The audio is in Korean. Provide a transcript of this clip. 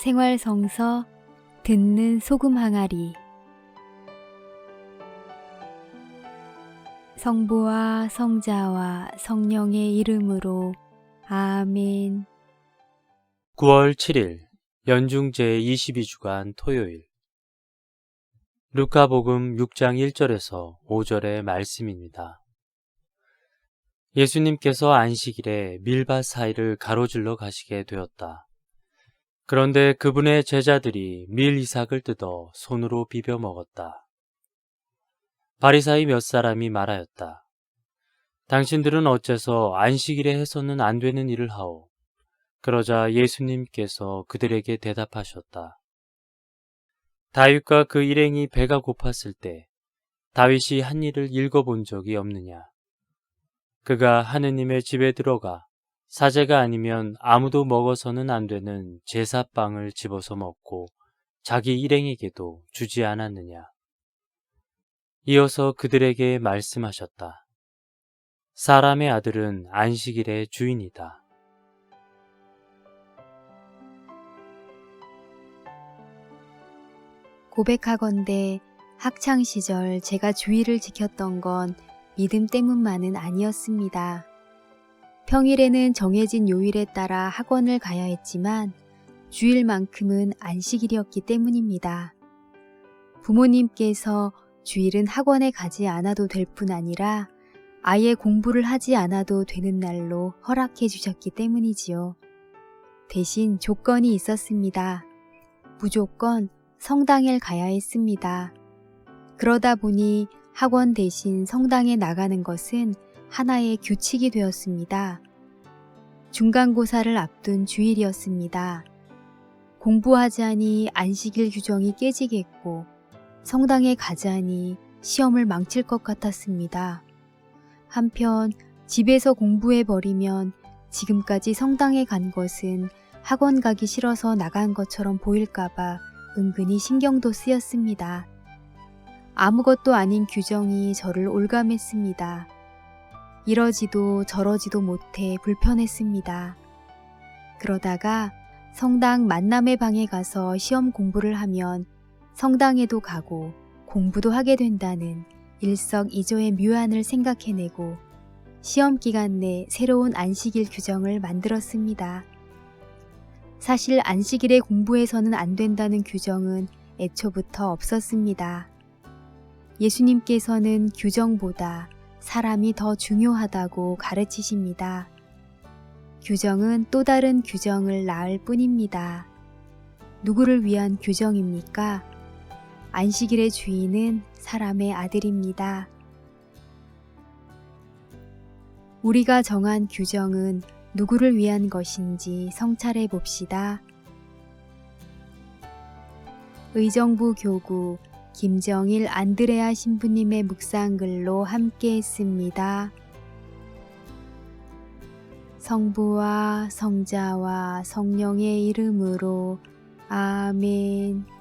생활성서 듣는 소금 항아리 성부와 성자와 성령의 이름으로 아멘 9월 7일 연중 제22주간 토요일 루카복음 6장 1절에서 5절의 말씀입니다. 예수님께서 안식일에 밀밭 사이를 가로질러 가시게 되었다. 그런데 그분의 제자들이 밀 이삭을 뜯어 손으로 비벼 먹었다. 바리사이 몇 사람이 말하였다. 당신들은 어째서 안식일에 해서는 안 되는 일을 하오? 그러자 예수님께서 그들에게 대답하셨다. 다윗과 그 일행이 배가 고팠을 때 다윗이 한 일을 읽어본 적이 없느냐? 그가 하느님의 집에 들어가 사제가 아니면 아무도 먹어서는 안 되는 제사빵을 집어서 먹고 자기 일행에게도 주지 않았느냐? 이어서 그들에게 말씀하셨다. 사람의 아들은 안식일의 주인이다. 고백하건대 학창 시절 제가 주의를 지켰던 건 믿음 때문만은 아니었습니다. 평일에는 정해진 요일에 따라 학원을 가야 했지만 주일만큼은 안식일이었기 때문입니다. 부모님께서 주일은 학원에 가지 않아도 될 뿐 아니라 아예 공부를 하지 않아도 되는 날로 허락해 주셨기 때문이지요. 대신 조건이 있었습니다. 무조건 성당에 가야 했습니다. 그러다 보니 학원 대신 성당에 나가는 것은 하나의 규칙이 되었습니다. 중간고사를 앞둔 주일이었습니다. 공부하자니 안식일 규정이 깨지겠고 성당에 가자니 시험을 망칠 것 같았습니다. 한편 집에서 공부해버리면 지금까지 성당에 간 것은 학원 가기 싫어서 나간 것처럼 보일까봐 은근히 신경도 쓰였습니다. 아무것도 아닌 규정이 저를 올감했습니다. 이러지도 저러지도 못해 불편했습니다. 그러다가 성당 만남의 방에 가서 시험 공부를 하면 성당에도 가고 공부도 하게 된다는 일석이조의 묘안을 생각해내고 시험 기간 내 새로운 안식일 규정을 만들었습니다. 사실 안식일에 공부해서는 안 된다는 규정은 애초부터 없었습니다. 예수님께서는 규정보다 사람이 더 중요하다고 가르치십니다. 규정은 또 다른 규정을 낳을 뿐입니다. 누구를 위한 규정입니까? 안식일의 주인은 사람의 아들입니다. 우리가 정한 규정은 누구를 위한 것인지 성찰해 봅시다. 의정부 교구 김정일 안드레아 신부님의 묵상글로 함께 했습니다. 성부와 성자와 성령의 이름으로 아멘.